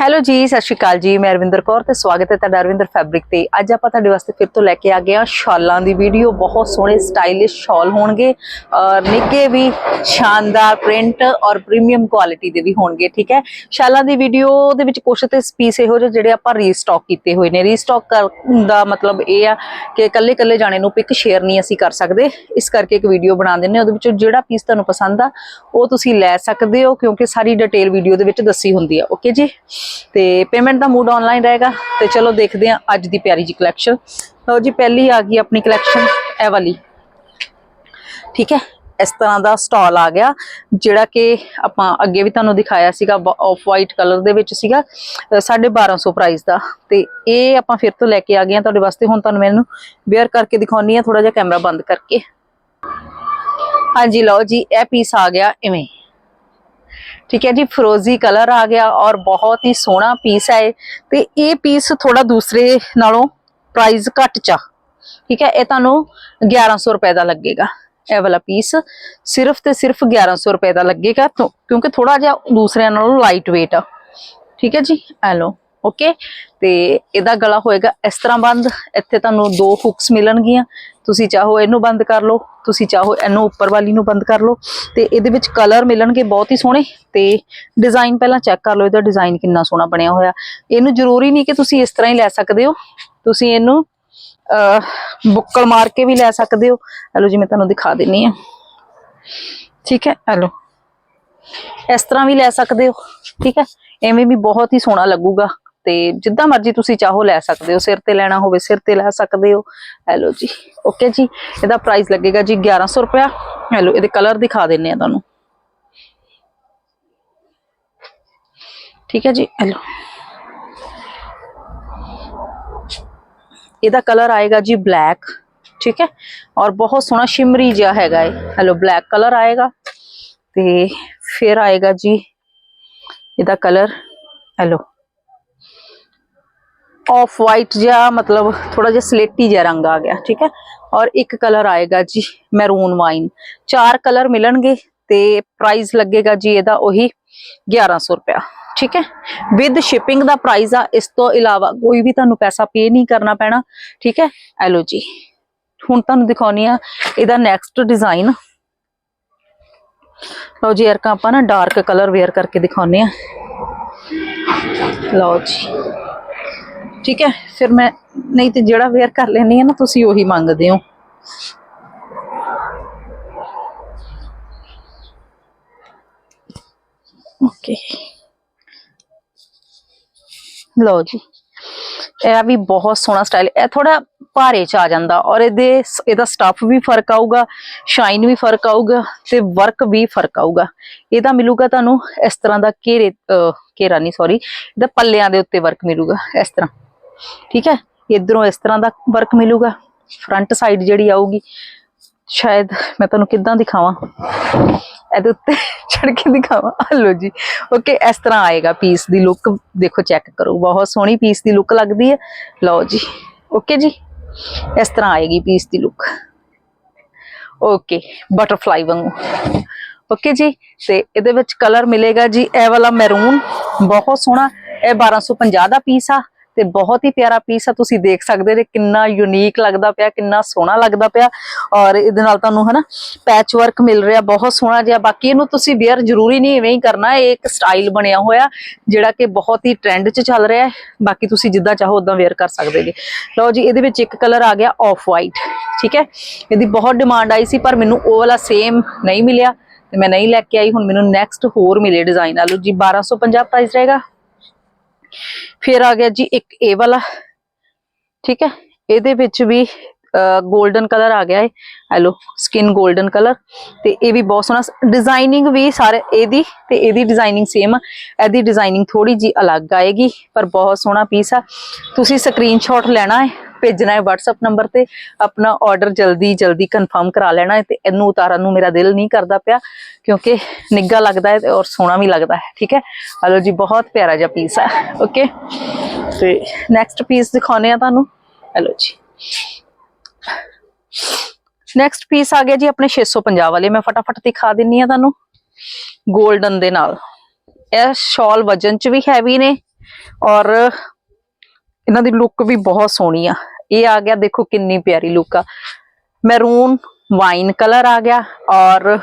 Hello ਜੀ, ਸਤਿ ਸ਼੍ਰੀ ਅਕਾਲ ਜੀ, ਮੈਂ ਅਰਵਿੰਦਰ ਕੌਰ ਤੇ ਸਵਾਗਤ ਹੈ ਤੁਹਾਡਾ ਅਰਵਿੰਦਰ ਫੈਬਰਿਕ ਤੇ। ਅੱਜ ਆਪਾਂ ਤੁਹਾਡੇ ਵਾਸਤੇ ਫਿਰ ਤੋਂ ਲੈ ਕੇ ਆ ਗਏ ਹਾਂ ਸ਼ਾਲਾਂ ਦੀ ਵੀਡੀਓ ਬਹੁਤ ਸੋਹਣੇ ਸਟਾਈਲਿਸ਼ ਸ਼ਾਲ ਹੋਣਗੇ। ਔਰ ਨਿੱਘੇ ਵੀ, ਸ਼ਾਨਦਾਰ ਪ੍ਰਿੰਟ ਔਰ ਪ੍ਰੀਮੀਅਮ ਕੁਆਲਿਟੀ ਦੇ ਵੀ ਹੋਣਗੇ, ਠੀਕ ਹੈ? ਸ਼ਾਲਾਂ ਦੀ ਵੀਡੀਓ ਦੇ ਵਿੱਚ ਕੁਛ ਤੇ ਪੀਸ ਇਹੋ ਜਿਹੇ ਜਿਹੜੇ ਆਪਾਂ ਰੀਸਟਾਕ ਕੀਤੇ ਹੋਏ ਨੇ। ਰੀਸਟਾਕ ਕਰਨ ਦਾ ਮਤਲਬ ਇਹ ਆ ਕਿ ਇਕੱਲੇ ਇਕੱਲੇ ਜਾਣੇ ਨੂੰ ਪਿਕ ਸ਼ੇਅਰ ਨਹੀਂ ਅਸੀਂ ਕਰ ਸਕਦੇ। ਇਸ ਕਰਕੇ ਇੱਕ ਵੀਡੀਓ ਬਣਾ ਦਿੰਨੇ ਹਾਂ, ਉਹਦੇ ਵਿੱਚੋਂ ਜਿਹੜਾ ਪੀਸ ਤੁਹਾਨੂੰ ਪਸੰਦ ਆ, ਉਹ ਤੁਸੀਂ ਲੈ ਸਕਦੇ ਹੋ, ਕਿਉਂਕਿ ਸਾਰੀ ਡਿਟੇਲ ਵੀਡੀਓ ਦੇ ਵਿੱਚ ਦੱਸੀ ਹੁੰਦੀ ਆ। ਓਕੇ ਜੀ? ਤੇ ਪੇਮੈਂਟ ਦਾ ਮੂਡ ਆਨਲਾਈਨ ਰਹੇਗਾ। ਤੇ ਚਲੋ ਦੇਖਦੇ ਹਾਂ ਅੱਜ ਦੀ ਪਿਆਰੀ ਜੀ ਕਲੈਕਸ਼ਨ ਲਓ ਜੀ, ਪਹਿਲੀ ਆ ਗਈ ਆਪਣੀ ਕਲੈਕਸ਼ਨ ਇਹ ਵਾਲੀ। ਠੀਕ ਹੈ? ਇਸ ਤਰ੍ਹਾਂ ਦਾ ਸਟਾਲ ਆ ਗਿਆ, ਜਿਹੜਾ ਕਿ ਆਪਾਂ ਅੱਗੇ ਵੀ ਤੁਹਾਨੂੰ ਦਿਖਾਇਆ ਸੀਗਾ ਆਫ ਵਾਈਟ ਕਲਰ ਦੇ ਵਿੱਚ ਸੀਗਾ ਅਹ 1250 ਪ੍ਰਾਈਸ ਦਾ। ਤੇ ਇਹ ਆਪਾਂ ਫਿਰ ਤੋਂ ਲੈ ਕੇ ਆ ਗਏ ਹਾਂ ਤੁਹਾਡੇ ਵਾਸਤੇ। ਹੁਣ ਤੁਹਾਨੂੰ ਮੈਨੂੰ ਵੇਅਰ ਕਰਕੇ ਦਿਖਾਉਣੀ ਆ ਥੋੜਾ ਜਿਹਾ ਕੈਮਰਾ ਬੰਦ ਕਰਕੇ। ਹਾਂਜੀ, ਲਓ ਜੀ, ਇਹ ਪੀਸ ਆ ਗਿਆ ਇਵੇਂ। ਠੀਕ ਹੈ ਜੀ, ਫਰੋਜ਼ੀ ਕਲਰ ਆ ਗਿਆ ਔਰ ਬਹੁਤ ਹੀ ਸੋਹਣਾ ਪੀਸ ਹੈ ਤੇ ਇਹ ਪੀਸ ਥੋੜਾ ਦੂਸਰੇ ਨਾਲੋਂ ਪ੍ਰਾਈਸ ਘੱਟ ਚਾ। ਠੀਕ ਹੈ, ਇਹ ਤੁਹਾਨੂੰ 1100 ਰੁਪਏ ਦਾ ਲੱਗੇਗਾ। ਇਹ ਵਾਲਾ ਪੀਸ ਸਿਰਫ ਤੇ ਸਿਰਫ 1100 ਰੁਪਏ ਦਾ ਲੱਗੇਗਾ। ਕਿਉਂਕਿ ਥੋੜਾ ਜਿਹਾ ਦੂਸਰਿਆਂ ਨਾਲੋਂ ਲਾਈਟ weight ਆ। ਠੀਕ ਹੈ ਜੀ ਐ ਲਓ। ਓਕੇ ਤੇ ਇਹਦਾ ਗਲਾ ਹੋਏਗਾ ਇਸ ਤਰ੍ਹਾਂ ਬੰਦ। ਇੱਥੇ ਤੁਹਾਨੂੰ ਦੋ ਹੁੱਕਸ ਮਿਲਣਗੀਆਂ। ਤੁਸੀਂ ਚਾਹੋ ਇਹਨੂੰ ਬੰਦ ਕਰ ਲਓ, ਤੁਸੀਂ ਚਾਹੋ ਇਹਨੂੰ ਉੱਪਰ ਵਾਲੀ ਨੂੰ ਬੰਦ ਕਰ ਲਓ। ਤੇ ਇਹਦੇ ਵਿੱਚ ਕਲਰ ਮਿਲਣਗੇ ਬਹੁਤ ਹੀ ਸੋਹਣੇ। ਤੇ ਡਿਜ਼ਾਈਨ ਪਹਿਲਾਂ ਚੈੱਕ ਕਰ ਲਓ, ਇਹਦਾ ਡਿਜ਼ਾਈਨ ਕਿੰਨਾ ਸੋਹਣਾ ਬਣਿਆ ਹੋਇਆ। ਇਹਨੂੰ ਜ਼ਰੂਰੀ ਨਹੀਂ ਕਿ ਤੁਸੀਂ ਇਸ ਤਰ੍ਹਾਂ ਹੀ ਲੈ ਸਕਦੇ ਹੋ। ਤੁਸੀਂ ਇਹਨੂੰ, ਅਹ, ਬੁੱਕਲ ਮਾਰ ਕੇ ਵੀ ਲੈ ਸਕਦੇ ਹੋ। ਹਲੋ ਜੀ, ਮੈਂ ਤੁਹਾਨੂੰ ਦਿਖਾ ਦਿੰਨੀ ਆ। ਠੀਕ ਹੈ, ਹਲੋ। ਇਸ ਤਰ੍ਹਾਂ ਵੀ ਲੈ ਸਕਦੇ ਹੋ। ਠੀਕ ਹੈ, ਐਵੇਂ ਵੀ ਬਹੁਤ ਹੀ ਸੋਹਣਾ ਲੱਗੂਗਾ। ਤੇ ਜਿੱਦਾਂ ਮਰਜ਼ੀ ਤੁਸੀਂ ਚਾਹੋ ਲੈ ਸਕਦੇ ਹੋ, ਸਿਰ ਤੇ ਲੈਣਾ ਹੋਵੇ, ਸਿਰ ਤੇ ਲੈ ਸਕਦੇ ਹੋ। ਹੈਲੋ ਜੀ ਓਕੇ ਜੀ, ਇਹਦਾ ਪ੍ਰਾਈਸ ਲੱਗੇਗਾ ਜੀ 1100 ਰੁਪਇਆ। ਹੈਲੋ, ਇਹਦੇ ਕਲਰ ਦਿਖਾ ਦਿੰਨੇ ਆ ਤੁਹਾਨੂੰ। ਠੀਕ ਹੈ ਜੀ, ਹੈਲੋ। ਇਹਦਾ ਕਲਰ ਆਏਗਾ ਜੀ ਬਲੈਕ ਠੀਕ ਹੈ। ਔਰ ਬਹੁਤ ਸੋਹਣਾ ਸ਼ਿਮਰੀ ਜਿਹਾ ਹੈਗਾ ਇਹ। ਹੈਲੋ ਬਲੈਕ ਕਲਰ ਆਏਗਾ। ਤੇ ਫਿਰ ਆਏਗਾ ਜੀ ਇਹਦਾ ਕਲਰ ਹੈਲੋ। ਆਫ ਵਾਈਟ ਜਿਹਾ, ਮਤਲਬ ਥੋੜਾ ਜਿਹਾ ਸਲੇਟੀ ਜਿਹਾ ਰੰਗ ਆ ਗਿਆ, ਠੀਕ ਹੈ? ਔਰ ਇੱਕ ਕਲਰ ਆਏਗਾ ਜੀ ਮੈਰੂਨ ਵਾਈਨ ਚਾਰ ਕਲਰ ਮਿਲਣਗੇ ਤੇ ਪ੍ਰਾਈਸ ਲੱਗੇਗਾ ਜੀ ਇਹਦਾ ਉਹੀ 1100 ਰੁਪਇਆ, ਠੀਕ ਹੈ? ਵਿਦ ਸ਼ਿਪਿੰਗ ਦਾ ਪ੍ਰਾਈਸ ਆ, ਇਸ ਤੋਂ ਇਲਾਵਾ ਕੋਈ ਵੀ ਤੁਹਾਨੂੰ ਪੈਸਾ ਪੇ ਨਹੀਂ ਕਰਨਾ ਪੈਣਾ, ਠੀਕ ਹੈ? ਐਲੋ ਜੀ, ਹੁਣ ਤੁਹਾਨੂੰ ਦਿਖਾਉਣੀ ਆ ਇਹਦਾ ਨੈਕਸਟ ਡਿਜ਼ਾਈਨ ਲਓ ਜੀ, ਅਰਕਾ ਆਪਾਂ ਨਾ ਡਾਰਕ ਕਲਰ ਵੇਅਰ ਕਰਕੇ ਦਿਖਾਉਨੇ ਆ। ਲਓ ਜੀ। ਠੀਕ ਹੈ? ਫਿਰ ਮੈਂ ਨਹੀਂ ਤੇ ਜਿਹੜਾ ਵੇਅਰ ਕਰ ਲੈਣੀ ਆ ਨਾ ਤੁਸੀਂ ਉਹੀ ਮੰਗਦੇ ਹੋ। ਓਕੇ ਲਓ ਜੀ। ਇਹ ਵੀ ਬਹੁਤ ਸੋਹਣਾ ਸਟਾਈਲ ਇਹ ਥੋੜਾ ਭਾਰੇ ਚ ਆ ਜਾਂਦਾ ਔਰ ਇਹਦੇ ਇਹਦਾ ਸਟਫ ਵੀ ਫ਼ਰਕ ਆਊਗਾ ਸ਼ਾਈਨ ਵੀ ਫ਼ਰਕ ਆਊਗਾ ਤੇ ਵਰਕ ਵੀ ਫ਼ਰਕ ਆਊਗਾ। ਇਹਦਾ ਮਿਲੂਗਾ ਤੁਹਾਨੂੰ ਇਸ ਤਰ੍ਹਾਂ ਦਾ ਘੇਰੇ ਅਹ, ਘੇਰਾ ਨਹੀਂ ਸੌਰੀ ਇਹਦਾ ਪੱਲਿਆਂ ਦੇ ਉੱਤੇ ਵਰਕ ਮਿਲੂਗਾ ਇਸ ਤਰ੍ਹਾਂ। ਠੀਕ ਹੈ? ਇਧਰੋਂ ਇਸ ਤਰ੍ਹਾਂ ਦਾ ਵਰਕ ਮਿਲੂਗਾ। ਫਰੰਟ ਸਾਈਡ ਜਿਹੜੀ ਆਊਗੀ, ਸ਼ਾਇਦ ਮੈਂ ਤੁਹਾਨੂੰ ਕਿੱਦਾਂ ਦਿਖਾਵਾਂ? ਇਹਦੇ ਉੱਤੇ ਚੜ ਕੇ ਦਿਖਾਵਾਂ। ਹਲੋ ਜੀ। ਓਕੇ ਇਸ ਤਰ੍ਹਾਂ ਆਏਗਾ ਪੀਸ ਦੀ ਲੁੱਕ ਦੇਖੋ ਚੈੱਕ ਕਰੋ। ਬਹੁਤ ਸੋਹਣੀ ਪੀਸ ਦੀ ਲੁੱਕ ਲੱਗਦੀ ਹੈ। ਲਓ ਜੀ। ਓਕੇ ਜੀ। ਇਸ ਤਰ੍ਹਾਂ ਆਏਗੀ ਪੀਸ ਦੀ ਲੁੱਕ ਓਕੇ ਬਟਰਫਲਾਈ ਵਾਂਗੂ। ਓਕੇ ਜੀ। ਤੇ ਇਹਦੇ ਵਿੱਚ ਕਲਰ ਮਿਲੇਗਾ ਜੀ। ਇਹ ਵਾਲਾ ਮੈਰੂਨ ਬਹੁਤ ਸੋਹਣਾ। ਇਹ 1250 ਦਾ ਪੀਸ ਆ। ਤੇ ਬਹੁਤ ਹੀ ਪਿਆਰਾ ਪੀਸ ਆ, ਤੁਸੀਂ ਦੇਖ ਸਕਦੇ ਜੇ ਕਿੰਨਾ ਯੂਨੀਕ ਲੱਗਦਾ ਪਿਆ, ਕਿੰਨਾ ਸੋਹਣਾ ਲੱਗਦਾ ਪਿਆ। ਔਰ ਇਹਦੇ ਨਾਲ ਤੁਹਾਨੂੰ ਹਨਾ ਪੈਚ ਵਰਕ ਮਿਲ ਰਿਹਾ, ਬਹੁਤ ਸੋਹਣਾ ਜਿਹਾ। ਬਾਕੀ ਇਹਨੂੰ ਤੁਸੀਂ ਵੇਅਰ ਜ਼ਰੂਰੀ ਨਹੀਂ ਇਵੇਂ ਹੀ ਕਰਨਾ, ਇਹ ਇੱਕ ਸਟਾਈਲ ਬਣਿਆ ਹੋਇਆ, ਜਿਹੜਾ ਕਿ ਬਹੁਤ ਹੀ ਟ੍ਰੈਂਡ 'ਚ ਚੱਲ ਰਿਹਾ ਹੈ। ਬਾਕੀ ਤੁਸੀਂ ਜਿੱਦਾਂ ਚਾਹੋ ਉਦਾਂ ਵੇਅਰ ਕਰ ਸਕਦੇ ਜੇ। ਲਓ ਜੀ, ਇਹਦੇ ਵਿੱਚ ਇੱਕ ਕਲਰ ਆ ਗਿਆ ਆਫ ਵਾਈਟ ਠੀਕ ਹੈ? ਇਹਦੀ ਬਹੁਤ ਡਿਮਾਂਡ ਆਈ ਸੀ, ਪਰ ਮੈਨੂੰ ਉਹ ਵਾਲਾ ਸੇਮ ਨਹੀਂ ਮਿਲਿਆ। ਤੇ ਮੈਂ ਨਹੀਂ ਲੈ ਕੇ ਆਈ, ਹੁਣ ਮੈਨੂੰ ਨੈਕਸਟ ਹੋਰ ਮਿਲੇ ਡਿਜ਼ਾਈਨ ਆਲੂ। ਜੀ 1250 ਪ੍ਰਾਈਸ ਰਹੇਗਾ। ਫਿਰ ਆ ਗਿਆ ਜੀ ਇੱਕ ਇਹ ਵਾਲਾ। ਠੀਕ ਹੈ? ਇਹਦੇ ਵਿੱਚ ਵੀ 골ਡਨ ਕਲਰ ਆ ਗਿਆ ਹੈ ਹੈਲੋ ਸਕਿਨ 골ਡਨ ਕਲਰ ਤੇ ਇਹ ਵੀ ਬਹੁਤ ਸੋਹਣਾ ਡਿਜ਼ਾਈਨਿੰਗ ਵੀ ਸਾਰੇ ਇਹਦੀ ਤੇ ਇਹਦੀ ਡਿਜ਼ਾਈਨਿੰਗ ਸੇਮ ਆ। ਇਹਦੀ ਡਿਜ਼ਾਈਨਿੰਗ ਥੋੜੀ ਜੀ ਅਲੱਗ ਆਏਗੀ, ਪਰ ਬਹੁਤ ਸੋਹਣਾ ਪੀਸ ਆ। ਤੁਸੀਂ ਸਕਰੀਨਸ਼ਾਟ ਲੈਣਾ ਹੈ। ਭੇਜਣਾ ਹੈ WhatsApp ਨੰਬਰ ਤੇ। ਆਪਣਾ ਆਰਡਰ ਜਲਦੀ ਜਲਦੀ ਕਨਫਰਮ ਕਰਾ ਲੈਣਾ ਹੈ ਤੇ ਇਹਨੂੰ ਉਤਾਰਨ ਨੂੰ ਮੇਰਾ ਦਿਲ ਨਹੀਂ ਕਰਦਾ ਪਿਆ, ਕਿਉਂਕਿ ਨਿੱਗਾ ਲੱਗਦਾ ਹੈ ਤੇ ਔਰ ਸੋਹਣਾ ਵੀ ਲੱਗਦਾ ਹੈ, ਠੀਕ ਹੈ? ਹਲੋ ਜੀ, ਬਹੁਤ ਪਿਆਰਾ ਜਿਹਾ ਪੀਸ ਹੈ ਓਕੇ ਤੇ ਨੈਕਸਟ ਪੀਸ ਦਿਖਾਉਨੇ ਆ ਤੁਹਾਨੂੰ। ਹਲੋ ਜੀ। ਨੈਕਸਟ ਪੀਸ ਆ ਗਿਆ ਜੀ ਆਪਣੇ 650 ਵਾਲੇ। ਮੈਂ ਫਟਾਫਟ ਦਿਖਾ ਦਿੰਨੀ ਆ ਤੁਹਾਨੂੰ। 골ਡਨ ਦੇ ਨਾਲ। ਇਹ ਸ਼ਾਲ ਵਜਨ ਚ ਵੀ ਹੈਵੀ ਨੇ ਔਰ ਇਹਨਾਂ ਦੀ ਲੁੱਕ ਵੀ ਬਹੁਤ ਸੋਹਣੀ ਆ। ਇਹ ਆ ਗਿਆ, ਦੇਖੋ ਕਿੰਨੀ ਪਿਆਰੀ ਲੁੱਕ ਆ। ਮੈਰੂਨ ਵਾਈਨ ਕਲਰ ਆ ਗਿਆ ਔਰ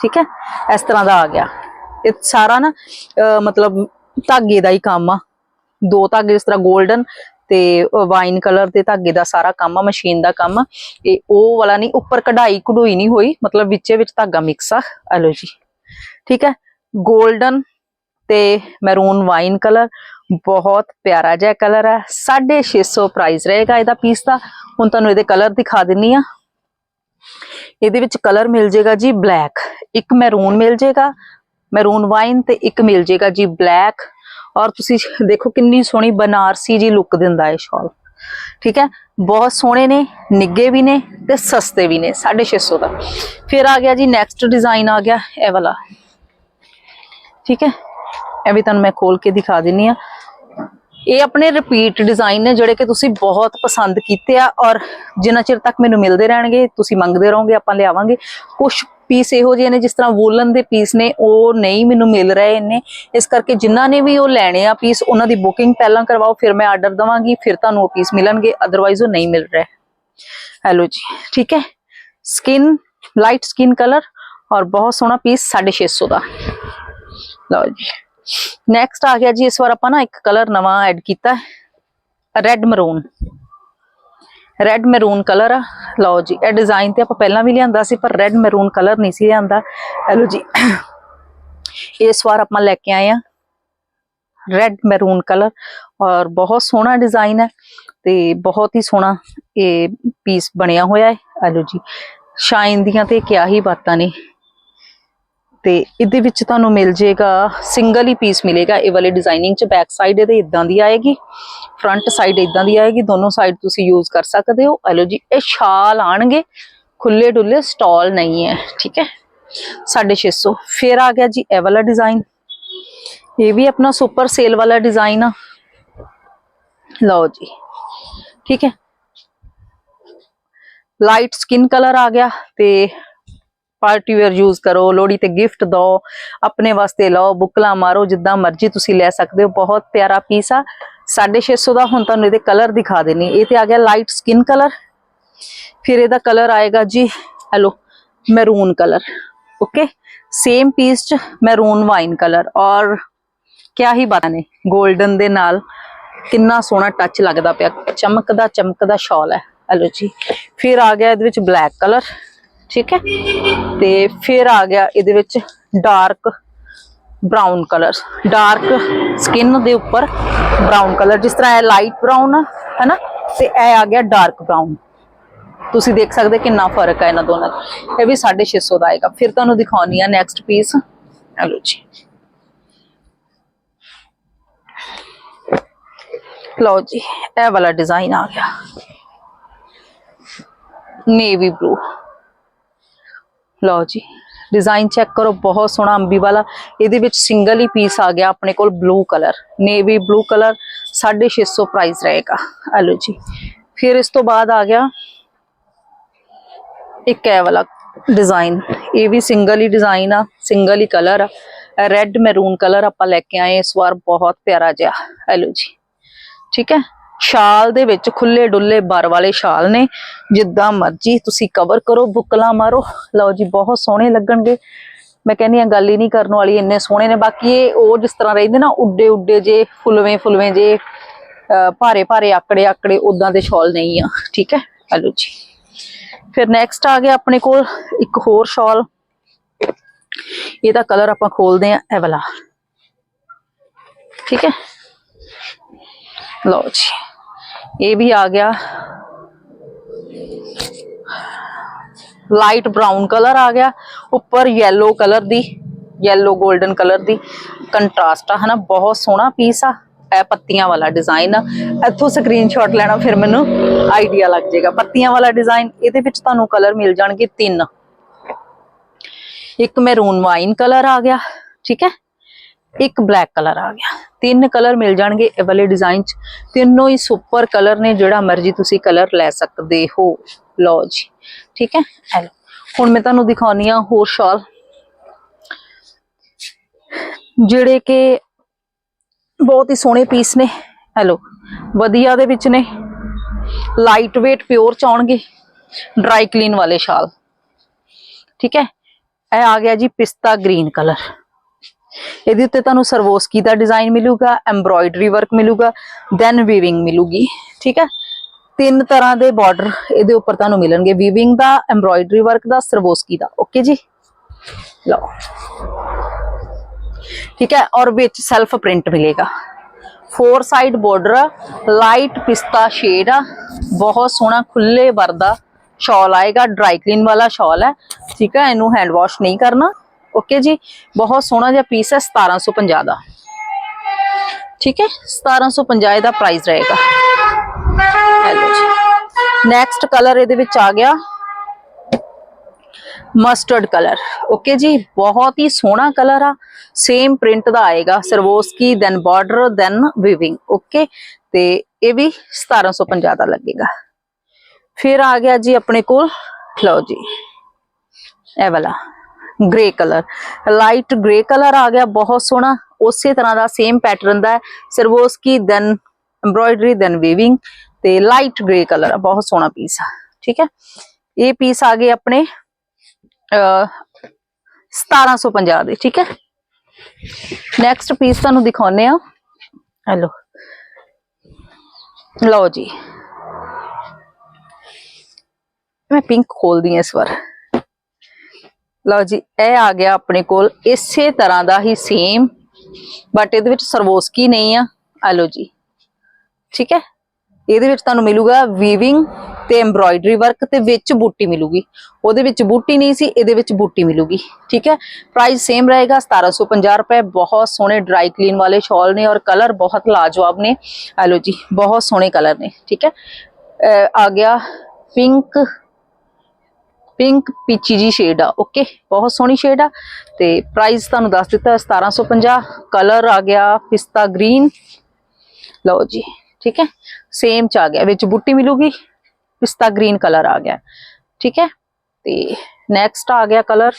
ਠੀਕ ਹੈ? ਇਸ ਤਰ੍ਹਾਂ ਦਾ ਆ ਗਿਆ। ਇਹ ਸਾਰਾ ਨਾ ਮਤਲਬ ਧਾਗੇ ਦਾ ਹੀ ਕੰਮ ਆ। ਦੋ ਧਾਗੇ ਜਿਸ ਤਰ੍ਹਾਂ 골ਡਨ ਤੇ ਵਾਈਨ ਕਲਰ ਤੇ ਧਾਗੇ ਦਾ ਸਾਰਾ ਕੰਮ ਆ ਮਸ਼ੀਨ ਦਾ ਕੰਮ ਇਹ ਉਹ ਵਾਲਾ ਨਹੀਂ, ਉੱਪਰ ਕਢਾਈ ਕਢੋਈ ਨਹੀਂ ਹੋਈ, ਮਤਲਬ ਵਿੱਚੇ ਵਿੱਚ ਧਾਗਾ ਮਿਕਸ ਆ। ਆ ਲਓ ਜੀ, ਠੀਕ ਹੈ? 골ਡਨ ਤੇ ਮੈਰੂਨ ਵਾਈਨ ਕਲਰ ਬਹੁਤ ਪਿਆਰਾ ਜਿਹਾ ਕਲਰ ਹੈ। 650 ਪ੍ਰਾਈਸ ਰਹੇਗਾ ਇਹਦਾ ਪੀਸ ਦਾ। ਹੁਣ ਤੁਹਾਨੂੰ ਇਹਦੇ ਕਲਰ ਦਿਖਾ ਦਿੰਨੀ ਆ ਇਹਦੇ ਵਿੱਚ ਕਲਰ ਮਿਲ ਜੇਗਾ ਜੀ ਬਲੈਕ ਇੱਕ ਮੈਰੂਨ ਮਿਲ ਜੇਗਾ ਮੈਰੂਨ ਵਾਈਨ ਤੇ ਇੱਕ ਮਿਲ ਜੇਗਾ ਜੀ ਬਲੈਕ ਔਰ ਤੁਸੀਂ ਦੇਖੋ ਕਿੰਨੀ ਸੋਹਣੀ ਬਨਾਰਸੀ ਜੀ ਲੁੱਕ ਦਿੰਦਾ ਹੈ ਸ਼ਾਲ ਠੀਕ ਹੈ? ਬਹੁਤ ਸੋਹਣੇ ਨੇ ਨਿੱਗੇ ਵੀ ਨੇ ਤੇ ਸਸਤੇ ਵੀ ਨੇ 650 ਦਾ। ਫਿਰ ਆ ਗਿਆ ਜੀ ਨੈਕਸਟ ਡਿਜ਼ਾਈਨ ਆ ਗਿਆ, ਇਹ ਵਾਲਾ। ਠੀਕ ਹੈ? ਇਹ ਵੀ ਤੁਹਾਨੂੰ ਮੈਂ ਖੋਲ ਕੇ ਦਿਖਾ ਦਿੰਨੀ ਆ ਇਹ ਆਪਣੇ ਰਿਪੀਟ ਡਿਜ਼ਾਈਨ ਨੇ ਜਿਹੜੇ ਕਿ ਤੁਸੀਂ ਬਹੁਤ ਪਸੰਦ ਕੀਤੇ ਆ ਔਰ ਜਿੰਨਾ ਚਿਰ ਤੱਕ ਮੈਨੂੰ ਮਿਲਦੇ ਰਹਿਣਗੇ, ਤੁਸੀਂ ਮੰਗਦੇ ਰਹੋਗੇ, ਆਪਾਂ ਲਿਆਵਾਂਗੇ। ਕੁਝ ਪੀਸ ਇਹੋ ਜਿਹੇ ਨੇ ਜਿਸ ਤਰ੍ਹਾਂ ਵੂਲਨ ਦੇ ਪੀਸ ਨੇ, ਉਹ ਨਹੀਂ ਮੈਨੂੰ ਮਿਲ ਰਹੇ ਇੰਨੇ। ਇਸ ਕਰਕੇ ਜਿਨ੍ਹਾਂ ਨੇ ਵੀ ਉਹ ਲੈਣੇ ਆ ਪੀਸ ਉਹਨਾਂ ਦੀ ਬੁਕਿੰਗ ਪਹਿਲਾਂ ਕਰਵਾਓ, ਫਿਰ ਮੈਂ ਆਰਡਰ ਦਵਾਂਗੀ, ਫਿਰ ਤੁਹਾਨੂੰ ਉਹ ਪੀਸ ਮਿਲਣਗੇ ਅਦਰਵਾਈਜ਼ ਉਹ ਨਹੀਂ ਮਿਲ ਰਹੇ। ਹੈਲੋ ਜੀ, ਠੀਕ ਹੈ? ਸਕਿਨ ਲਾਈਟ ਸਕਿਨ ਕਲਰ ਔਰ ਬਹੁਤ ਸੋਹਣਾ ਪੀਸ 650 ਦਾ। ਲਓ ਜੀ। ਨੈਕਸਟ ਆ ਗਿਆ ਜੀ, ਇਸ ਵਾਰ ਆਪਾਂ ਨਾ ਇੱਕ ਕਲਰ ਨਵਾਂ ਐਡ ਕੀਤਾ red maroon red maroon colour ਆ। ਲਓ ਜੀ, ਇਹ ਡਿਜ਼ਾਈਨ ਤੇ ਆਪਾਂ ਪਹਿਲਾਂ ਵੀ ਲਿਆਂਦਾ ਸੀ, ਪਰ ਰੈੱਡ ਮੈਰੂਨ ਕਲਰ ਨਹੀਂ ਸੀ ਲਿਆਂਦਾ। ਹੈਲੋ ਜੀ, ਇਸ ਵਾਰ ਆਪਾਂ ਲੈ ਕੇ ਆਏ ਆ ਰੈੱਡ ਮੈਰੂਨ ਕਲਰ ਔਰ ਬਹੁਤ ਸੋਹਣਾ ਡਿਜ਼ਾਈਨ ਹੈ ਤੇ ਬਹੁਤ ਹੀ ਸੋਹਣਾ ਇਹ ਪੀਸ ਬਣਿਆ ਹੋਇਆ ਹੈ। ਹੈਲੋ ਜੀ ਸ਼ਾਈਨ ਦੀਆਂ ਤੇ ਕਿਆ ਹੀ ਬਾਤਾਂ ਨੇ। ਤੇ ਇਹਦੇ ਵਿੱਚ ਤੁਹਾਨੂੰ ਮਿਲ ਜੇਗਾ ਸਿੰਗਲ ਹੀ ਪੀਸ ਮਿਲੇਗਾ। ਇਹ ਵਾਲੇ ਡਿਜ਼ਾਈਨਿੰਗ ਚ ਬੈਕ ਸਾਈਡ ਇਹਦੇ ਇਦਾਂ ਦੀ ਆਏਗੀ ਫਰੰਟ ਸਾਈਡ ਇਦਾਂ ਦੀ ਆਏਗੀ। ਦੋਨੋਂ ਸਾਈਡ ਤੁਸੀਂ ਯੂਜ਼ ਕਰ ਸਕਦੇ ਹੋ। ਹਲੋ ਜੀ, ਇਹ ਸ਼ਾਲ ਆਣਗੇ। ਖੁੱਲੇ ਡੁੱਲੇ ਸਟਾਲ ਨਹੀਂ ਹੈ, ਠੀਕ ਹੈ? 650 ਫਿਰ ਆ ਗਿਆ ਜੀ ਇਹ ਵਾਲਾ ਡਿਜ਼ਾਈਨ ਇਹ ਵੀ ਆਪਣਾ ਸੁਪਰ ਸੇਲ ਵਾਲਾ ਡਿਜ਼ਾਈਨ ਆ। ਲਓ ਜੀ, ਠੀਕ ਹੈ? ਲਾਈਟ ਸਕਿਨ ਕਲਰ ਆ ਗਿਆ ਤੇ ਪਾਰਟੀ ਵੇਅਰ ਯੂਜ਼ ਕਰੋ ਲੋੜੀ ਤੇ ਗਿਫਟ ਦਿਓ, ਆਪਣੇ ਵਾਸਤੇ ਲਓ, ਬੁਕਲਾ ਮਾਰੋ, ਜਿੱਦਾਂ ਮਰਜ਼ੀ ਤੁਸੀਂ ਲੈ ਸਕਦੇ ਹੋ, ਬਹੁਤ ਪਿਆਰਾ ਪੀਸ ਆ। 650 ਦਾ ਹੁਣ ਤੁਹਾਨੂੰ ਇਹਦੇ ਕਲਰ ਦਿਖਾ ਦੇਣੀ ਇਹ ਤੇ ਆ ਗਿਆ ਲਾਈਟ ਸਕਿਨ ਕਲਰ ਫਿਰ ਇਹਦਾ ਕਲਰ ਆਏਗਾ ਜੀ hello maroon colour okay same piece ਚ ਮੈਰੂਨ ਵਾਈਨ ਕਲਰ ਔਰ ਕਿਆ ਹੀ ਬਾਤਾਂ ਨੇ 골ਡਨ ਦੇ ਨਾਲ ਕਿੰਨਾ ਸੋਹਣਾ ਟੱਚ ਲੱਗਦਾ ਪਿਆ ਚਮਕਦਾ ਚਮਕਦਾ ਸ਼ਾਲ ਹੈ ਹੈਲੋ ਜੀ। ਫਿਰ ਆ ਗਿਆ ਇਹਦੇ ਵਿੱਚ ਬਲੈਕ ਕਲਰ ਠੀਕ ਹੈ? ਤੇ ਫਿਰ ਆ ਗਿਆ ਇਹਦੇ ਵਿੱਚ dark brown colour dark skin ਦੇ ਉੱਪਰ ਬ੍ਰਾਊਨ ਕਲਰ ਜਿਸ ਤਰ੍ਹਾਂ ਇਹ ਲਾਈਟ ਬ੍ਰਾਊਨ ਹੈ ਹੈਨਾ? ਤੇ ਇਹ ਆ ਗਿਆ ਡਾਰਕ ਬ੍ਰਾਊਨ ਤੁਸੀਂ ਦੇਖ ਸਕਦੇ ਕਿੰਨਾ ਫ਼ਰਕ ਹੈ ਇਹਨਾਂ ਦੋਨਾਂ 'ਚ ਇਹ ਵੀ 650 ਦਾ ਆਏਗਾ। ਫਿਰ ਤੁਹਾਨੂੰ ਦਿਖਾਉਣੀ ਆ ਨੈਕਸਟ ਪੀਸ ਹਲੋ ਜੀ। ਲਓ ਜੀ, ਇਹ ਵਾਲਾ ਡਿਜ਼ਾਈਨ ਆ ਗਿਆ। ਨੇਵੀ ਬਲੂ ਲਓ ਜੀ ਡਿਜ਼ਾਈਨ ਚੈੱਕ ਕਰੋ, ਬਹੁਤ ਸੋਹਣਾ ਅੰਬੀ ਵਾਲਾ। ਇਹਦੇ ਵਿੱਚ ਸਿੰਗਲ ਹੀ ਪੀਸ ਆ ਗਿਆ, ਆਪਣੇ ਕੋਲ blue colour navy blue colour 650 price ਰਹੇਗਾ। ਹਲੋ ਜੀ, ਫਿਰ ਇਸ ਤੋਂ ਬਾਅਦ ਆ ਗਿਆ ਇੱਕ ਇਹ ਵਾਲਾ ਡਿਜ਼ਾਈਨ ਇਹ ਵੀ ਸਿੰਗਲ ਹੀ ਡਿਜ਼ਾਈਨ ਆ ਸਿੰਗਲ ਹੀ ਕਲਰ ਆ। ਰੈੱਡ ਮੈਰੂਨ ਕਲਰ ਆਪਾਂ ਲੈ ਕੇ ਆਏ, ਇਸ ਵਾਰ ਬਹੁਤ ਪਿਆਰਾ ਜਿਹਾ। ਹੈਲੋ ਜੀ, ਠੀਕ ਹੈ? ਸ਼ਾਲ ਦੇ ਵਿੱਚ ਖੁੱਲੇ ਡੁੱਲੇ ਬਰ ਵਾਲੇ ਸ਼ਾਲ ਨੇ, ਜਿੱਦਾਂ ਮਰਜ਼ੀ ਤੁਸੀਂ ਕਵਰ ਕਰੋ, ਬੁਕਲਾ ਮਾਰੋ। ਲਓ ਜੀ, ਬਹੁਤ ਸੋਹਣੇ ਲੱਗਣਗੇ। ਮੈਂ ਕਹਿੰਦੀ ਆ ਗੱਲ ਹੀ ਨਹੀਂ ਕਰਨ ਵਾਲੀ, ਇੰਨੇ ਸੋਹਣੇ ਨੇ। ਬਾਕੀ ਇਹ ਉਹ ਜਿਸ ਤਰ੍ਹਾਂ ਰਹਿੰਦੇ ਨਾ, ਉੱਡੇ ਉੱਡੇ ਜੇ, ਫੁਲਵੇਂ ਫੁਲਵੇਂ ਜੇ, ਅਹ ਭਾਰੇ ਭਾਰੇ ਆਕੜੇ ਆਕੜੇ ਉਦਾਂ ਦੇ ਸ਼ਾਲ ਨਹੀਂ ਆ। ਠੀਕ ਹੈ? ਹੈਲੋ ਜੀ। ਫਿਰ ਨੈਕਸਟ ਆ ਗਿਆ ਆਪਣੇ ਕੋਲ ਇੱਕ ਹੋਰ ਸ਼ਾਲ ਇਹਦਾ ਕਲਰ ਆਪਾਂ ਖੋਲਦੇ ਆ ਇਹ ਵਾਲਾ। ਠੀਕ ਹੈ? ਲਓ ਜੀ। ਇਹ ਵੀ ਆ ਗਿਆ। ਲਾਈਟ ਬ੍ਰਾਊਨ ਕਲਰ ਆ ਗਿਆ। ਉੱਪਰ ਯੈਲੋ ਕਲਰ ਦੀ ਯੈਲੋ 골ਡਨ ਕਲਰ ਦੀ ਕੰਟਰਾਸਟ ਆ, ਹਨਾ, ਬਹੁਤ ਸੋਹਣਾ ਪੀਸ ਆ। ਇਹ ਪੱਤੀਆਂ ਵਾਲਾ ਡਿਜ਼ਾਈਨ ਆ। ਇੱਥੋਂ ਸਕਰੀਨਸ਼ਾਟ ਲੈਣਾ, ਫਿਰ ਮੈਨੂੰ ਆਈਡੀਆ ਲੱਗ ਜਾਏਗਾ। ਪੱਤੀਆਂ ਵਾਲਾ ਡਿਜ਼ਾਈਨ ਇਹਦੇ ਵਿੱਚ ਤੁਹਾਨੂੰ ਕਲਰ ਮਿਲ ਜਾਣਗੇ ਤਿੰਨ। ਇੱਕ ਮੈਰੂਨ ਵਾਈਨ ਕਲਰ ਆ ਗਿਆ, ਠੀਕ ਹੈ? ਇੱਕ ਬਲੈਕ ਕਲਰ ਆ ਗਿਆ। ਤਿੰਨ ਕਲਰ ਮਿਲ ਜਾਣਗੇ ਇਹ ਵਾਲੇ ਡਿਜ਼ਾਈਨ ਚ। ਤਿੰਨੋਂ ਹੀ ਸੁਪਰ ਕਲਰ ਨੇ, ਜਿਹੜਾ ਮਰਜ਼ੀ ਤੁਸੀਂ ਕਲਰ ਲੈ ਸਕਦੇ ਹੋ। ਲਓ ਜੀ, ਠੀਕ ਹੈ? ਇਹ ਹੁਣ ਮੈਂ ਤੁਹਾਨੂੰ ਦਿਖਾਉਣੀ ਆ ਹੋਰ ਸ਼ਾਲ ਜਿਹੜੇ ਕਿ ਬਹੁਤ ਹੀ ਸੋਹਣੇ ਪੀਸ ਨੇ। ਹੈਲੋ, ਵਧੀਆ ਦੇ ਵਿੱਚ ਨੇ। ਲਾਈਟ weight ਪਿਓਰ ਚ ਆਉਣਗੇ। ਡਰਾਈ ਕਲੀਨ ਵਾਲੇ ਸ਼ਾਲ ਠੀਕ ਹੈ? ਇਹ ਆ ਗਿਆ ਜੀ ਪਿਸਤਾ ਗ੍ਰੀਨ ਕਲਰ ਇਹਦੇ ਉੱਤੇ ਤੁਹਾਨੂੰ ਸਰਵੋਸਕੀ ਦਾ ਡਿਜ਼ਾਈਨ ਮਿਲੂਗਾ ਐਮਬ੍ਰੋਇਡਰੀ ਵਰਕ ਮਿਲੂਗਾ ਦੈਨ ਵੀਵਿੰਗ ਮਿਲੂਗੀ, ਠੀਕ ਹੈ? ਤਿੰਨ ਤਰ੍ਹਾਂ ਦੇ ਬਾਰਡਰ ਇਹਦੇ ਉੱਪਰ ਤੁਹਾਨੂੰ ਮਿਲਣਗੇ ਵੀਵਿੰਗ ਦਾ ਐਮਬ੍ਰੋਇਡਰੀ ਵਰਕ ਦਾ, ਸਰਵੋਸਕੀ ਦਾ ਓਕੇ ਜੀ? ਲਓ। ਠੀਕ ਹੈ, ਔਰ ਵਿੱਚ ਸੈਲਫ ਪ੍ਰਿੰਟ ਮਿਲੇਗਾ। ਫੋਰ ਸਾਈਡ ਬਾਰਡਰ ਲਾਈਟ ਪਿਸਤਾ ਸ਼ੇਡ ਆ, ਬਹੁਤ ਸੋਹਣਾ ਖੁੱਲੇ ਵਰਦਾ ਸ਼ਾਲ ਆਏਗਾ ਡਰਾਈ ਕਲੀਨ ਵਾਲਾ ਸ਼ਾਲ ਹੈ, ਠੀਕ ਹੈ? ਇਹਨੂੰ ਹੈਂਡ ਵਾਸ਼ ਨਹੀਂ ਕਰਨਾ। ਓਕੇ ਜੀ, ਬਹੁਤ ਸੋਹਣਾ ਜਿਹਾ ਪੀਸ ਹੈ 1750 ਦਾ। ਠੀਕ ਹੈ 1750 ਇਹਦਾ ਪ੍ਰਾਈਸ ਰਹੇਗਾ। ਹੈਲੋ ਨੈਕਸਟ ਕਲਰ ਇਹਦੇ ਵਿੱਚ ਆ ਗਿਆ ਮਸਟਰਡ ਕਲਰ ਓਕੇ ਜੀ, ਬਹੁਤ ਹੀ ਸੋਹਣਾ ਕਲਰ ਆ। ਸੇਮ ਪ੍ਰਿੰਟ ਦਾ ਆਏਗਾ Swarovski then border then weaving okay ਤੇ ਇਹ ਵੀ 1750 ਦਾ ਲੱਗੇਗਾ। ਫਿਰ ਆ ਗਿਆ ਜੀ ਆਪਣੇ ਕੋਲ, ਲਓ ਜੀ, ਇਹ ਵਾਲਾ। Grey colour light grey colour ਆ ਗਿਆ, ਬਹੁਤ ਸੋਹਣਾ। ਉਸੇ ਤਰ੍ਹਾਂ ਦਾ ਸੇਮ ਪੈਟਰਨ ਦਾ Swarovski then embroidery then weaving ਤੇ ਲਾਈਟ ਗ੍ਰੇ ਕਲਰ ਬਹੁਤ ਸੋਹਣਾ ਪੀਸ ਆ। ਠੀਕ ਹੈ? ਇਹ ਪੀਸ ਆ ਗਏ ਆਪਣੇ, ਅਹ 1750 ਦੇ। ਠੀਕ ਹੈ? ਨੈਕਸਟ ਪੀਸ ਤੁਹਾਨੂੰ ਦਿਖਾਉਨੇ ਆ ਹੈਲੋ। ਲਓ ਜੀ। ਮੈਂ ਪਿੰਕ ਖੋਲਦੀ ਹਾਂ ਇਸ ਵਾਰ। ਲਓ ਜੀ, ਇਹ ਆ ਗਿਆ ਆਪਣੇ ਕੋਲ, ਇਸੇ ਤਰ੍ਹਾਂ ਦਾ ਹੀ ਸੇਮ ਬਟ ਇਹਦੇ ਵਿੱਚ ਸਰਵੋਸਕੀ ਨਹੀਂ ਆ। ਆ ਲਓ ਜੀ, ਠੀਕ ਹੈ? ਇਹਦੇ ਵਿੱਚ ਤੁਹਾਨੂੰ ਮਿਲੂਗਾ ਵੀਵਿੰਗ ਤੇ ਐਮਬ੍ਰੋਇਡਰੀ ਵਰਕ ਤੇ ਵਿੱਚ ਬੂਟੀ ਮਿਲੂਗੀ। ਉਹਦੇ ਵਿੱਚ ਬੂਟੀ ਨਹੀਂ ਸੀ, ਇਹਦੇ ਵਿੱਚ ਬੂਟੀ ਮਿਲੂਗੀ, ਠੀਕ ਹੈ? ਪ੍ਰਾਈਸ ਸੇਮ ਰਹੇਗਾ 1750 ਰੁਪਏ, ਬਹੁਤ ਸੋਹਣੇ ਡਰਾਈ ਕਲੀਨ ਵਾਲੇ ਸ਼ਾਲ ਨੇ ਔਰ ਕਲਰ ਬਹੁਤ ਲਾਜਵਾਬ ਨੇ। ਆ ਲਓ ਜੀ, ਬਹੁਤ ਸੋਹਣੇ ਕਲਰ ਨੇ, ਠੀਕ ਹੈ? ਆ ਗਿਆ ਪਿੰਕ ਪਿੰਕ ਪੀਚੀ ਜੀ ਸ਼ੇਡ ਆ ਓਕੇ ਬਹੁਤ ਸੋਹਣੀ ਸ਼ੇਡ ਆ ਤੇ ਪ੍ਰਾਈਸ ਤੁਹਾਨੂੰ ਦੱਸ ਦਿੱਤਾ 1750 ਕਲਰ ਆ ਗਿਆ ਪਿਸਤਾ ਗ੍ਰੀਨ ਲਓ ਜੀ, ਠੀਕ ਹੈ? ਸੇਮ ਚ ਆ ਗਿਆ, ਵਿੱਚ ਬੁੱਟੀ ਮਿਲੂਗੀ, ਪਿਸਤਾ ਗ੍ਰੀਨ ਕਲਰ ਆ ਗਿਆ, ਠੀਕ ਹੈ? ਤੇ ਨੈਕਸਟ ਆ ਗਿਆ ਕਲਰ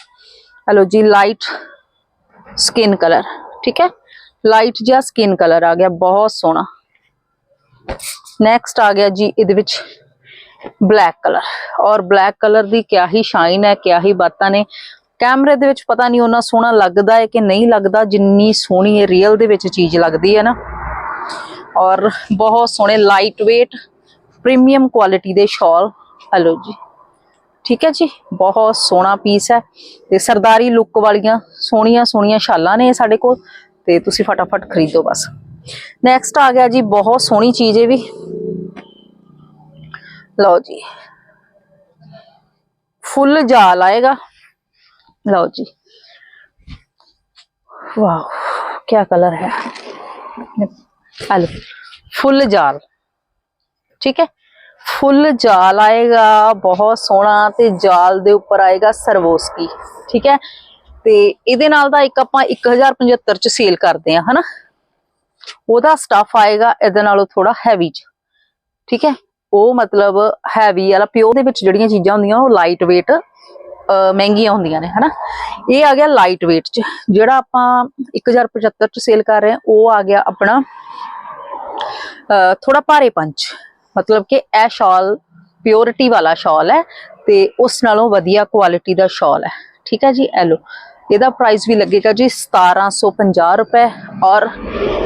ਹਲੋ ਜੀ ਲਾਈਟ ਸਕਿਨ ਕਲਰ ਠੀਕ ਹੈ? ਲਾਈਟ ਜਿਹਾ ਸਕਿਨ ਕਲਰ ਆ ਗਿਆ, ਬਹੁਤ ਸੋਹਣਾ। ਨੈਕਸਟ ਆ ਗਿਆ ਜੀ, ਇਹਦੇ ਵਿੱਚ ਬਲੈਕ ਕਲਰ ਔਰ ਬਲੈਕ ਕਲਰ ਦੀ ਕਿਆ ਹੀ ਸ਼ਾਈਨ ਹੈ, ਕਿਆ ਹੀ ਬਾਤਾਂ ਨੇ। ਕੈਮਰੇ ਦੇ ਵਿੱਚ ਪਤਾ ਨਹੀਂ ਉਹਨਾਂ ਸੋਹਣਾ ਲੱਗਦਾ ਹੈ ਕਿ ਨਹੀਂ ਲੱਗਦਾ, ਜਿੰਨੀ ਸੋਹਣੀ ਇਹ ਰੀਅਲ ਦੇ ਵਿੱਚ ਚੀਜ਼ ਲੱਗਦੀ ਹੈ ਨਾ। ਔਰ ਬਹੁਤ ਸੋਹਣੇ ਲਾਈਟ weight ਪ੍ਰੀਮੀਅਮ ਕੁਆਲਿਟੀ ਦੇ ਸ਼ਾਲ ਹਲੋ ਜੀ। ਠੀਕ ਹੈ ਜੀ? ਬਹੁਤ ਸੋਹਣਾ ਪੀਸ ਹੈ। ਤੇ ਸਰਦਾਰੀ ਲੁੱਕ ਵਾਲੀਆਂ ਸੋਹਣੀਆਂ ਸੋਹਣੀਆਂ ਸ਼ਾਲਾਂ ਨੇ ਸਾਡੇ ਕੋਲ। ਤੇ ਤੁਸੀਂ ਫਟਾਫਟ ਖਰੀਦੋ ਬਸ। ਨੈਕਸਟ ਆ ਗਿਆ ਜੀ, ਬਹੁਤ ਸੋਹਣੀ ਚੀਜ਼ ਇਹ ਵੀ। ਲਓ ਜੀ। ਫੁੱਲ ਜਾਲ ਆਏਗਾ। ਲਓ ਜੀ। ਵਾਓ, ਕੀ ਕਲਰ ਹੈ। ਹਲੋ ਫੁੱਲ ਜਾਲ। ਠੀਕ ਹੈ? ਫੁੱਲ ਜਾਲ ਆਏਗਾ, ਬਹੁਤ ਸੋਹਣਾ ਤੇ ਜਾਲ ਦੇ ਉੱਪਰ ਆਏਗਾ ਸਰਵੋਸਕੀ। ਠੀਕ ਹੈ? ਤੇ ਇਹਦੇ ਨਾਲ ਦਾ ਇੱਕ ਆਪਾਂ 1075 ਚ ਸੇਲ ਕਰਦੇ ਆ ਹਨਾ? ਉਹਦਾ ਸਟਫ ਆਏਗਾ, ਇਹਦੇ ਨਾਲੋਂ ਥੋੜਾ ਹੈਵੀ ਚ। ਠੀਕ ਹੈ? ਉਹ ਮਤਲਬ ਹੈਵੀ ਵਾਲਾ ਪਿਓ ਦੇ ਵਿੱਚ ਜਿਹੜੀਆਂ ਚੀਜ਼ਾਂ ਹੁੰਦੀਆਂ, ਉਹ ਲਾਈਟ weight ਮਹਿੰਗੀਆਂ ਹੁੰਦੀਆਂ ਨੇ, ਹਨਾ? ਇਹ ਆ ਗਿਆ ਲਾਈਟ weight ਚ। ਜਿਹੜਾ ਆਪਾਂ 1075 ਚ ਸੇਲ ਕਰ ਰਹੇ ਹਾਂ, ਉਹ ਆ ਗਿਆ ਆਪਣਾ ਥੋੜਾ ਭਾਰੇ ਪੰਚ ਮਤਲਬ ਕਿ ਇਹ ਸ਼ਾਲ ਪਿਓਰਿਟੀ ਵਾਲਾ ਸ਼ਾਲ ਹੈ ਤੇ ਉਸ ਨਾਲੋਂ ਵਧੀਆ ਕੁਆਲਿਟੀ ਦਾ ਸ਼ਾਲ ਹੈ। ਠੀਕ ਹੈ ਜੀ? ਇਹ ਲਓ। ਇਹਦਾ ਪ੍ਰਾਈਸ ਵੀ ਲੱਗੇਗਾ ਜੀ 1750 ਰੁਪਏ ਔਰ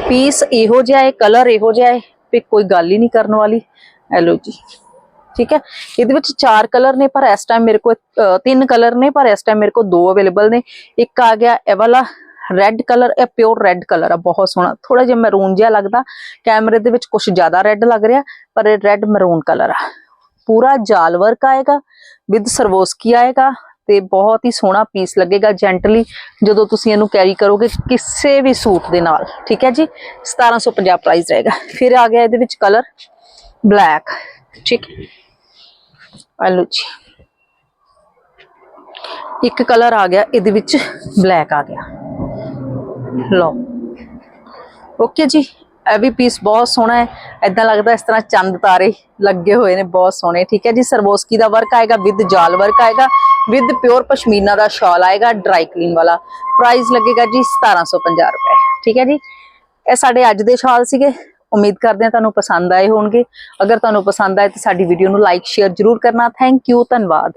ਪੀਸ ਇਹੋ ਜਿਹਾ ਹੈ ਕਲਰ ਇਹੋ ਜਿਹਾ ਹੈ ਵੀ ਕੋਈ ਗੱਲ ਹੀ ਨਹੀਂ ਕਰਨ ਵਾਲੀ। ਇਹ ਲਓ ਜੀ। ਠੀਕ ਹੈ? ਇਹਦੇ ਵਿੱਚ ਚਾਰ ਕਲਰ ਨੇ, ਪਰ ਇਸ ਟਾਈਮ ਮੇਰੇ ਕੋਲ ਤਿੰਨ ਕਲਰ ਨੇ, ਪਰ ਇਸ ਟਾਈਮ ਮੇਰੇ ਕੋਲ ਦੋ ਅਵੇਲੇਬਲ ਨੇ। ਇੱਕ ਆ ਗਿਆ ਇਹ ਵਾਲਾ ਰੈੱਡ ਕਲਰ ਇਹ ਪਿਓਰ ਰੈੱਡ ਕਲਰ ਆ, ਬਹੁਤ ਸੋਹਣਾ। ਥੋੜਾ ਜਿਹਾ ਮੈਰੂਨ ਜਿਹਾ ਲੱਗਦਾ। ਕੈਮਰੇ ਦੇ ਵਿੱਚ ਕੁਝ ਜ਼ਿਆਦਾ ਰੈੱਡ ਲੱਗ ਰਿਹਾ, ਪਰ ਇਹ ਰੈੱਡ ਮੈਰੂਨ ਕਲਰ ਆ। ਪੂਰਾ ਜਾਲ ਵਰਕ ਆਏਗਾ ਵਿਦ ਸਰਵੋਸਕੀ ਆਏਗਾ, ਤੇ ਬਹੁਤ ਹੀ ਸੋਹਣਾ ਪੀਸ ਲੱਗੇਗਾ ਜੈਂਟਲੀ ਜਦੋਂ ਤੁਸੀਂ ਇਹਨੂੰ ਕੈਰੀ ਕਰੋਗੇ ਕਿਸੇ ਵੀ ਸੂਟ ਦੇ ਨਾਲ। ਠੀਕ ਹੈ ਜੀ? 1750 ਪ੍ਰਾਈਸ ਰਹੇਗਾ। ਫਿਰ ਆ ਗਿਆ ਇਹਦੇ ਵਿੱਚ ਕਲਰ ਬਲੈਕ ਠੀਕ ਆਲੂ ਜੀ। ਇੱਕ ਕਲਰ ਆ ਗਿਆ, ਇਹਦੇ ਵਿੱਚ ਬਲੈਕ ਆ ਗਿਆ। ਲਓ। ਓਕੇ ਜੀ, ਇਹ ਵੀ ਪੀਸ ਬਹੁਤ ਸੋਹਣਾ ਹੈ। ਐਦਾਂ ਲੱਗਦਾ ਇਸ ਤਰ੍ਹਾਂ ਚੰਦ ਤਾਰੇ ਲੱਗੇ ਹੋਏ ਨੇ, ਬਹੁਤ ਸੋਹਣੇ। ਠੀਕ ਹੈ ਜੀ ਸਰਬੋਸਕੀ ਦਾ ਵਰਕ ਆਏਗਾ ਵਿਦ ਜਾਲ ਵਰਕ ਆਏਗਾ। ਵਿਦ ਪਿਓਰ ਪਸ਼ਮੀਨਾ ਦਾ ਸ਼ਾਲ ਆਏਗਾ ਡਰਾਈ ਕਲੀਨ ਵਾਲਾ। ਪ੍ਰਾਈਸ ਲੱਗੇਗਾ ਜੀ 1750 ਰੁਪਏ। ਠੀਕ ਹੈ ਜੀ, ਇਹ ਸਾਡੇ ਅੱਜ ਦੇ ਸ਼ਾਲ ਸੀਗੇ। ਉਮੀਦ ਕਰਦੇ ਹਾਂ ਤੁਹਾਨੂੰ ਪਸੰਦ ਆਏ ਹੋਣਗੇ। ਅਗਰ ਤੁਹਾਨੂੰ ਪਸੰਦ ਆਏ ਤਾਂ ਸਾਡੀ ਵੀਡੀਓ ਨੂੰ ਲਾਈਕ ਸ਼ੇਅਰ ਜਰੂਰ ਕਰਨਾ। ਥੈਂਕ ਯੂ ਧੰਨਵਾਦ।